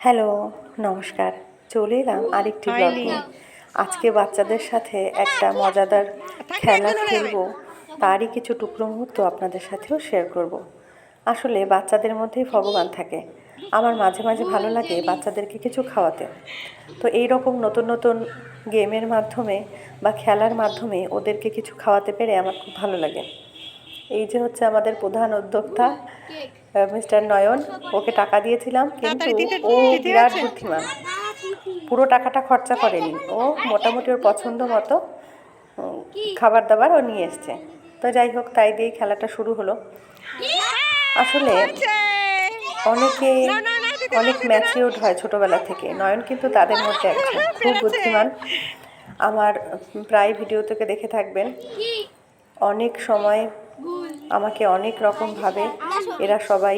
Hello নমস্কার। চলে এলাম আরেকটি ব্লগ নিয়ে আজকে বাচ্চাদের সাথে একটা মজাদার খেলা খেলব। তারই কিছু টুকরো মুহূর্ত আপনাদের সাথেও শেয়ার করব। আসলে বাচ্চাদের মধ্যেই ভগবান থাকে। আমার মাঝে মাঝে ভালো লাগে বাচ্চাদেরকে কিছু খাওয়াতে। তো এই রকম নতুন নতুন গেমের মাধ্যমে বা খেলার মাধ্যমে ওদেরকে কিছু খাওয়াতে পেরে আমার খুব ভালো লাগে। এই যে হচ্ছে আমাদের প্রধান উদ্যোক্তা। মিস্টার নয়ন ওকে টাকা দিয়েছিলাম কিন্তু ও বিরাট বুদ্ধিমান। পুরো টাকাটা খরচা করেনি। ও মোটামুটি ওর পছন্দ মতো খাবার দাবার ও নিয়ে এসছে। তো যাই হোক তাই দিয়েই খেলাটা শুরু হলো। আসলে অনেকে অনেক ম্যাচিউর্ড হয় ছোটবেলা থেকে। নয়ন কিন্তু তাদের মধ্যে একজন। খুব বুদ্ধিমান। আমার প্রায় ভিডিও থেকে দেখে থাকবেন। অনেক সময় আমাকে অনেক রকমভাবে এরা সবাই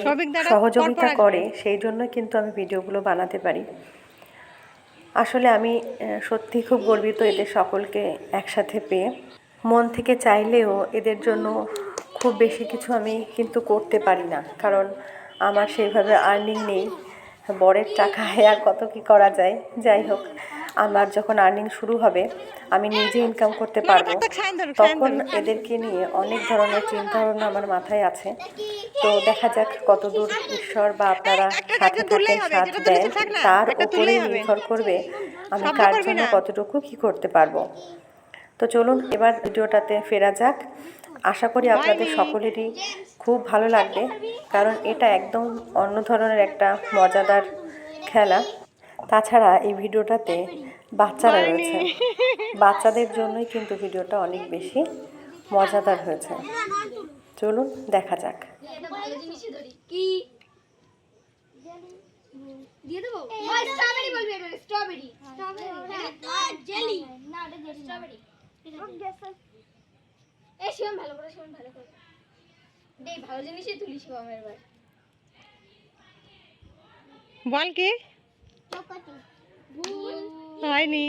সহযোগিতা করে সেই জন্য কিন্তু আমি ভিডিওগুলো বানাতে পারি। আসলে আমি সত্যি খুব গর্বিত এদের সকলকে একসাথে পেয়ে। মন থেকে চাইলেও এদের জন্য খুব বেশি কিছু আমি কিন্তু করতে পারি না। কারণ আমার সেইভাবে আর্নিং নেই। বরের টাকায় আর কত কি করা যায়? যাই হোক আমার যখন আর্নিং শুরু হবে আমি নিজে ইনকাম করতে পারব তখন এদেরকে নিয়ে অনেক ধরনের চিন্তা ভাবনা আমার মাথায় আছে। তো দেখা যাক কতদূর ঈশ্বর বা আপনারা সাথে থাকেন সাথ দেন। তার উপরে নির্ভর করবে আমি কার জন্য কতটুকু কি করতে পারব। তো চলুন এবার ভিডিওটাতে ফেরা যাক। আশা করি আপনাদের সকলেরই খুব ভালো লাগবে কারণ এটা একদম অন্য ধরনের একটা মজাদার খেলা। তাছাড়া এই ভিডিওটাতে বাচ্চারা রয়েছে। বাচ্চাদের জন্যই কিন্তু ভিডিওটা অনেক বেশি মজাদার হয়েছে। চলুন দেখা যাক। এটা ভালো জিনিসই ধরি কি? দিয়ে দেবো? স্ট্রবেরি বলবি এটা স্ট্রবেরি স্ট্রবেরি জেলি না। এটা স্ট্রবেরি এই শিবম ভালো করে শিবম ভালো করে। দেই ভালো জিনিসই তুলি শিবমের এবার। বল কি? হয়নি।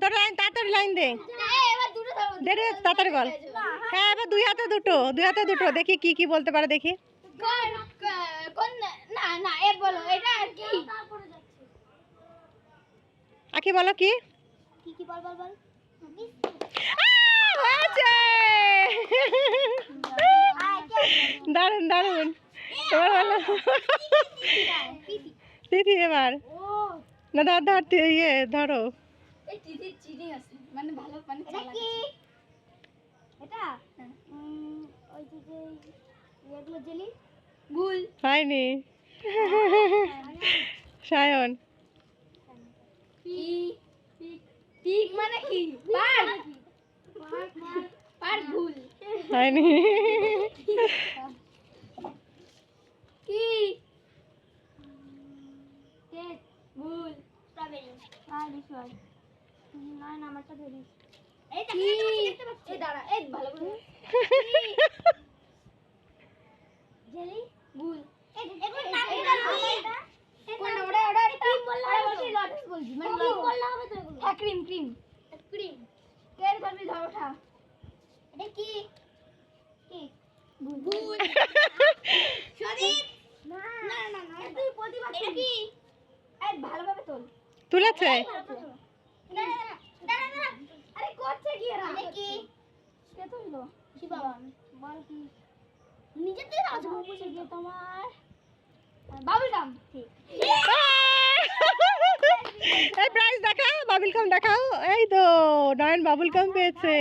তোর লাইন তাড়াতাড়ি লাইন দে। দে রে তাড়াতাড়ি বল। হ্যাঁ এবার দুই হাতে দুটো দুই হাতে দুটো। দেখি কি কি বলতে পারে দেখি। এ বলো কি কি বল বল বল। হয়েছে। দারুণ দারুণ এবার বলো। দিদি এবার। না, ধর ধর ইয়ে ধরো। ভালো ভুল মানে কি? পার্ক ভুল হয়নি। কি? ভুল স্ট্রবেরি আর বিশাল না না আমারটা ধরিস এই দেখতে পাচ্ছি এই দাঁড়া এই ভালো করে জেলি ভুল এগুলো নাম কোন ওটা ওটা ক্রিম বললা হবে লটেস বলছি মানে ক্রিম বললা হবে তো ক্রিম ক্রিম ক্রিম কের ধরবি ধর ওঠা এটা কি? কি? ভুল ভুল না। না না না তুই প্রতিবাদ এটা কি? এই ভালোভাবে তোল। তুলেছে? না না না দাঁড়া আরে করছে কি এরা? এটা কি? কে তুললো কি বাবা? বল কি? নিজে থেকে দাও বুঝে গিয়ে তোমার। বাবুল এই প্রাইস দেখাও বাবুল কাম দেখাও। এই তো নয়ন বাবুল কাম পেয়েছে।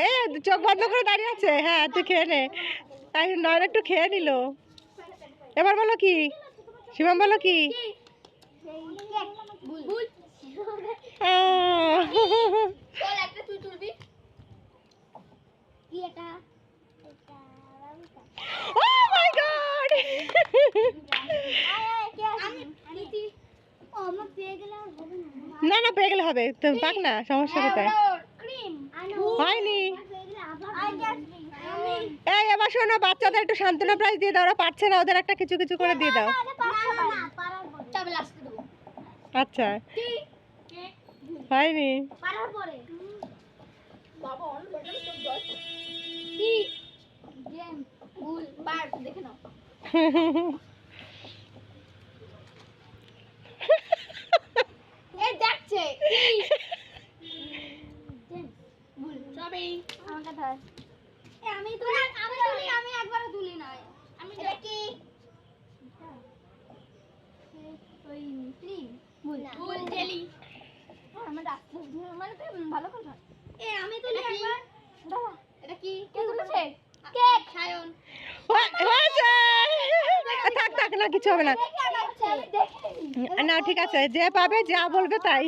এ চোখ বন্ধ করে দাঁড়িয়ে আছে। হ্যাঁ তুই খেয়ে নে। তাই নয়ন একটু খেয়ে নিল। এবার বলো কি? শিবম বলো কি? ভুল। চল একটা তুই তুলবি। কি এটা? oh my God! না। না না পেয়ে গেলে হবে। তুমি পাক না সমস্যা কোথায়? হয়নি। আমি এই এবার শোনো বাচ্চাদের একটু সান্ত্বনা প্রাইজ দিয়ে দাও। ওরা পারছে না ওদের একটা কিছু কিছু করে দিয়ে দাও। আচ্ছা। কি? হয়নি। দেখে আমি তুলি আমি একবারও তুলি না আমি এটা কি? ওই ক্রিম জেলি আমার মানে তুই ভালো কথা এ আমি তুলি একবার। দাদা এটা কি? কে তুলেছে? কেক। সায়ন। হয়েছে! থাক থাক না কিছু হবে না। না। ঠিক আছে যে পাবে যা বলবে তাই।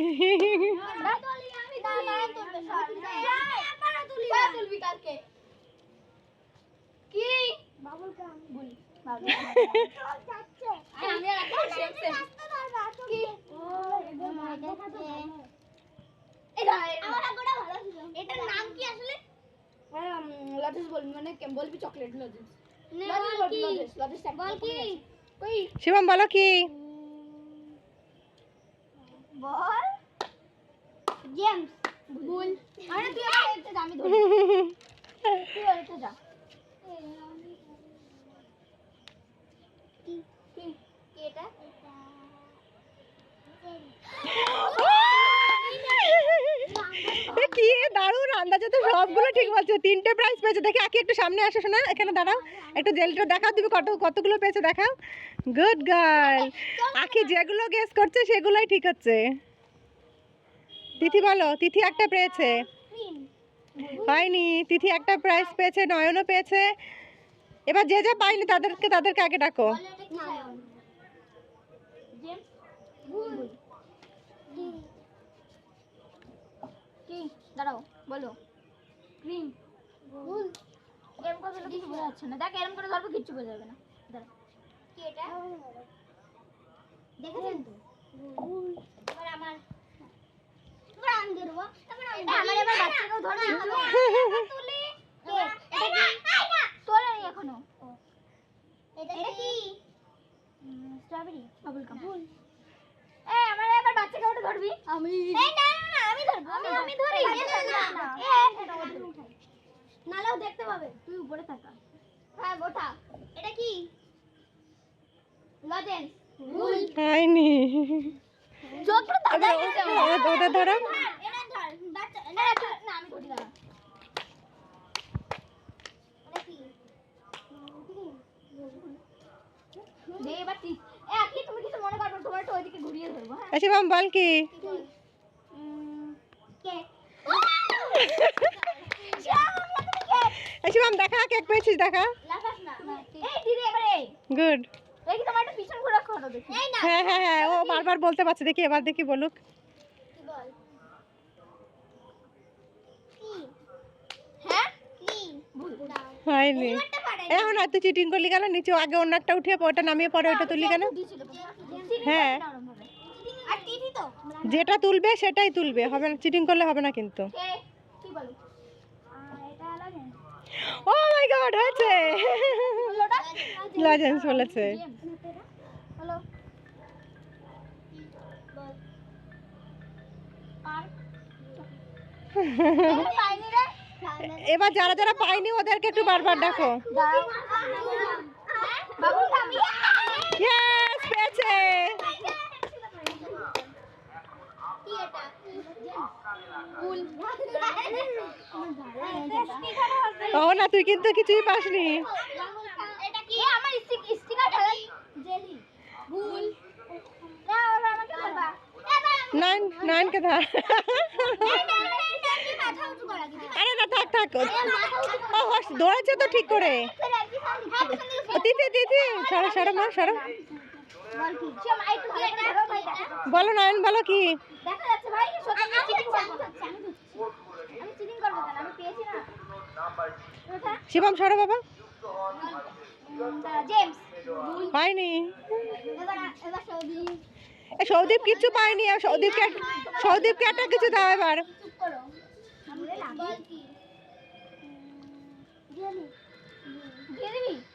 কি? বাবুল কাম বলি। বাবুল। যাচ্ছে। আমি আর কি? এটার নাম কি আসলে লজেস বলবি মানে বলবি চকলেট লজেস বল শিবম বলো কি? বল। জেমস ভুল আরে তুই আমার যা কি? কি? এটা? এ, কি? দারুণ আন্দাজে তো সবগুলো ঠিক বলছো। তিনটে প্রাইজ পেয়েছে। দেখি আকি একটু সামনে আসো শোনা এখানে দাঁড়াও। একটু জেলটা দেখাও। তুমি কত কতগুলো পেয়েছ দেখাও। গুড গার্ল আকি যেগুলো গেস করছে সেগুলোই ঠিক হচ্ছে। তিথি বলো তিথি একটা পেয়েছে। হয়নি। তিথি একটা প্রাইজ পেয়েছে নয়নও পেয়েছে। এবার যে যে পাইনি তাদেরকে তাদেরকে আগে ডাকো বল এটা কি সায়ন জেমস ভুল কি কি দাঁড়াও বলো। ক্রিম ভুল। এরকম করে ধরলে কিছু বোঝা যাচ্ছে না। দেখ এরকম করে ধরবো কিচ্ছু বোঝা যাবে না। দাঁড়া। কি এটা? দেখেছেন তো? ভুল। এবার আমার এবার আমি ধরবো তারপর আমি আমার এবার বাচ্চাকেও ধরবি তুলি। তোলে এখনও। এটা কি? স্ট্রবেরি বাবুল কাম ভুল এ আমার এবার বাচ্চাকে ওটা ধরবি। আমি এই না। আমি ধরবো আমি আমি ধরি। না না নালেও দেখতে পাবে। তুই উপরে থাকা। হ্যাঁ গোটা এটা কি? লজেন্স ভুল। হয়নি। যত দাদা ওদের ধরো। এটা ধর বাচ্চা না না আমি ধরি দাঁড়া এটা কি? তুই এ আকি তুমি কিছু মনে করবে তোমার তো ওইদিকে ঘুরিয়ে ধরবো হ্যাঁ? এ শিবম বল কি? শিবম, দেখা, কেক পেয়েছিস, দেখা। গুড একটা হ্যাঁ হ্যাঁ হ্যাঁ ও বারবার বলতে পারছে, দেখি, এবার দেখি বলুক। হ্যাঁ হয়নি এখন আর তুই চিটিং করলি কেন? নিচে আগে অন্যটা উঠিয়ে ওটা নামিয়ে পরে ওটা তুললি কেন? হ্যাঁ। যেটা তুলবে সেটাই তুলবে হবে না চিটিং করলে হবে না কিন্তু। ও মাই গড হয়েছে। লজেন্স বলেছে। এবার যারা যারা পায়নি ওদেরকে একটু বারবার ডাকো। বাবু পেয়েছে। কি এটা? ফুল। ও না তুই কিন্তু কিছুই পাসনি। এটা কি? আমার স্টিকার জেলি। ভুল না ওরা আমাকে বলবা। নাইন ধর। দিদি আরে না থাক থাক। ও দৌড়াচ্ছে তো ঠিক করে। ও তিথি তিথি সরো সরো মা সরো। বলো নয়ন বলো কি? দেখা যাচ্ছে ভাই শিবম সরো বাবা। এ সৌদীপ কিচ্ছু পাইনি আর সৌদীপকে সৌদীপকে একটা কিছু দাও এবার। চুপ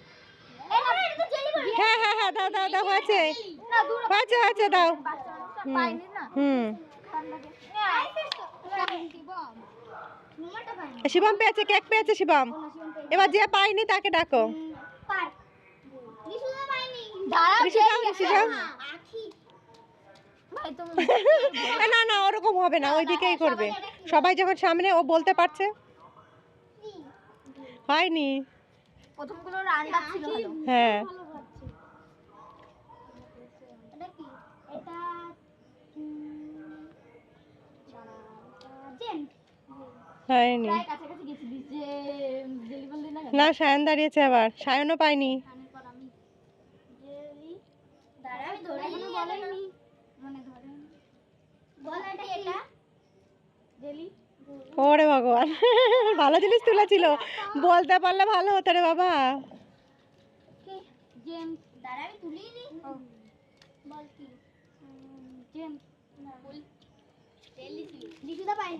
হ্যাঁ হ্যাঁ হ্যাঁ দাও দাও দাও, হয়েছে। হয়েছে দাও। হুম শিবম পেয়েছে, কেক পেয়েছে শিবম। এবার যে পাইনি তাকে ডাকো। না না, ওরকম হবে না ওই দিকেই করবে। সবাই যখন সামনে, ও বলতে পারছে। হয়নি। ছিল ভালো। হ্যাঁ। এটা কি? এটা হয়নি। না না সায়ন দাঁড়িয়েছে আবার। সায়নও পাইনি কানের পর আমি জেলি দাঁড়া আমি ধরে এখনও বলেনি মনে ধরে বল এটা এটা জেলি ওরে ভগবান তুলেছিল বলতে পারলে ভালো হতো রে বাবা।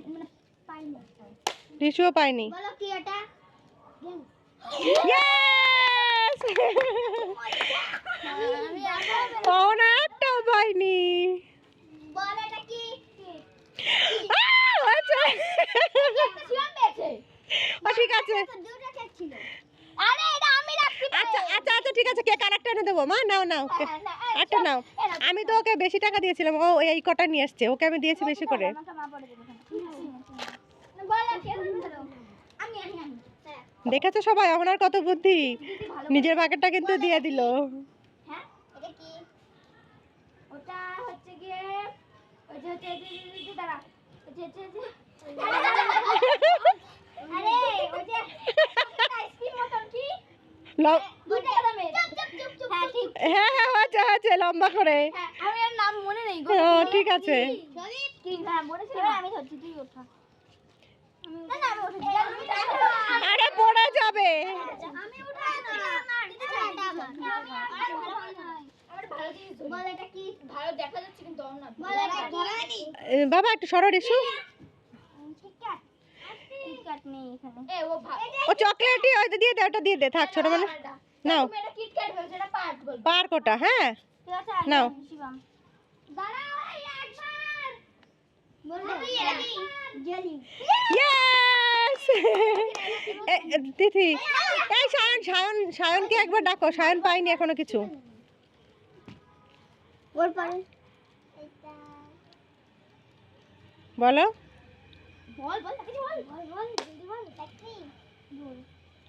মানে পাইনি। পাওনা একটাও পাইনি। বল কি? ও ঠিক আছে আচ্ছা আচ্ছা আচ্ছা ঠিক আছে কেক আর একটা এনে দেবো মা নাও নাও হ্যাঁ, একটা নাও আমি তো ওকে বেশি টাকা দিয়েছিলাম ও এই কটা নিয়ে আসছে ওকে আমি দিয়েছি বেশি করে হ্যাঁ দেখেছ সবাই ওনার কত বুদ্ধি নিজের বাকেটটা কিন্তু দিয়ে দিল হ্যাঁ হচ্ছে হ্যাঁ হ্যাঁ হ্যাঁ লম্বা করে। হ্যাঁ আমি এর নাম মনে নেই গো। ও, ঠিক আছে। হ্যাঁ মনে আমি আরে পড়ে যাবে। বাবা একটু সরো রিসু কিটক্যাট কিটক্যাট নেই এখানে। এ ও চকলেটই ওই দিয়ে দে ওটা দিয়ে দে থাক ছোট মানুষ নাও। এটা কিটক্যাট বলছো এটা পার্ক বলছো। পার কোটা হ্যাঁ। ঠিক আছে নাও। শিবাম। দাঁড়াও এই একবার। বলব এটা কি জেলি ইয়েস তিথি এই সায়ন সায়ন সায়নকে একবার ডাকো সায়ন পাইনি এখনও কিছু। পরে। বলো।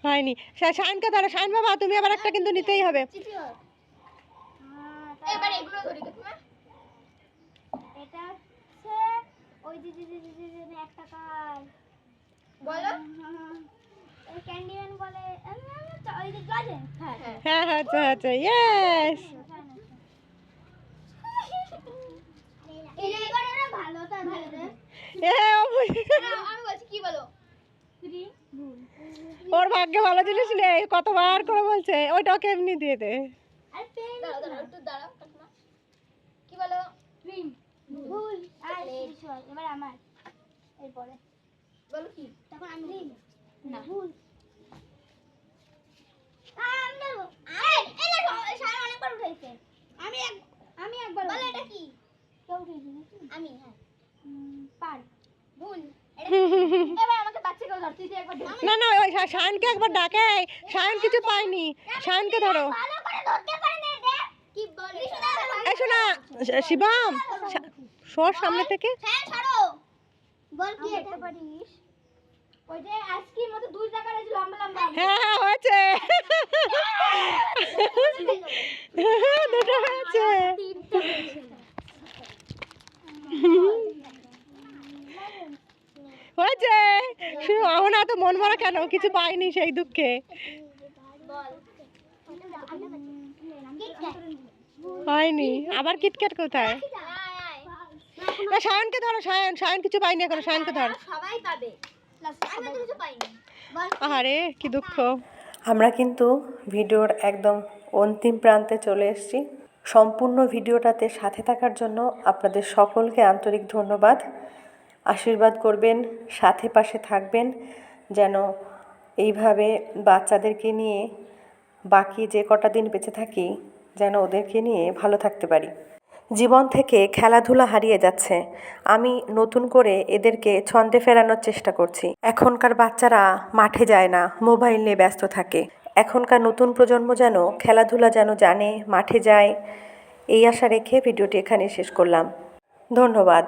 হয়নি। সায়নকে ধরো সায়ন বাবা তুমি আবার একটা কিন্তু নিতেই হবে। এবার এগুলো ধরি তো এটা হচ্ছে ওই যে যে যে যে যে যে এক টাকার বলো। ক্যান্ডিম্যান বলে আহ, না, না, চ- ওই যে গাজে হ্যাঁ হ্যাঁ। হ্যাঁ হ্যাঁ। আচ্ছা আচ্ছা ইয়েস এবার ওরা ভালো তার ভালো। রে এ ও বুঝ- আমি বলছি কি বলো। ওর ভাগ্যে ভালো জিনিস নেই কতবার করে বলছে ওইটা ওকে এমনি দিয়ে দে। কি বলো ভুল আর এবার আমার এরপরে বলো কি তখন আমি না ভুল আমি বলব এই এই দেখো সারা অনেকবার আমি একবার বলো এটা কি কেউ উঠাইছে। নাকি আমি হ্যাঁ। ভুল। না না ওই সায়নকে একবার ডাকে সায়ন কিছু পাইনি সায়নকে ধরো ভালো করে ধরতে পারে না রে কি বলে এই শোনা শিবম সর সামনে থেকে হ্যাঁ কি এটা পারিস ওই যে আইসক্রিম মতো দুই টাকার আছে লম্বা লম্বা হ্যাঁ হ্যাঁ হয়েছে দুটো হয়েছে হয়েছে শুধু আমার এত মন মরা কেন? কিছু পাইনি সেই দুঃখে। বল হয়নি। আবার কিটক্যাট কোথায়? না সায়নকে ধরো সায়ন। সায়ন কিছু পাইনি এখনও। সায়নকে ধর। সবাই পাবে। আমি তো কিছু পাইনি। বল আরে কি দুঃখ। আমরা কিন্তু ভিডিওর একদম অন্তিম প্রান্তে চলে এসেছি। সম্পূর্ণ ভিডিওটাতে সাথে থাকার জন্য আপনাদের সকলকে আন্তরিক ধন্যবাদ। আশীর্বাদ করবেন, সাথে পাশে থাকবেন, যেন এইভাবে বাচ্চাদেরকে নিয়ে বাকি যে কটা দিন বেঁচে থাকি, যেন ওদেরকে নিয়ে ভালো থাকতে পারি। জীবন থেকে খেলাধুলা হারিয়ে যাচ্ছে। আমি নতুন করে এদেরকে ছন্দে ফেরানোর চেষ্টা করছি। এখনকার বাচ্চারা মাঠে যায় না, মোবাইল নিয়ে ব্যস্ত থাকে। এখনকার নতুন প্রজন্ম যেন খেলাধুলা যেন জানে, মাঠে যায়, এই আশা রেখে ভিডিওটি এখানে শেষ করলাম। ধন্যবাদ।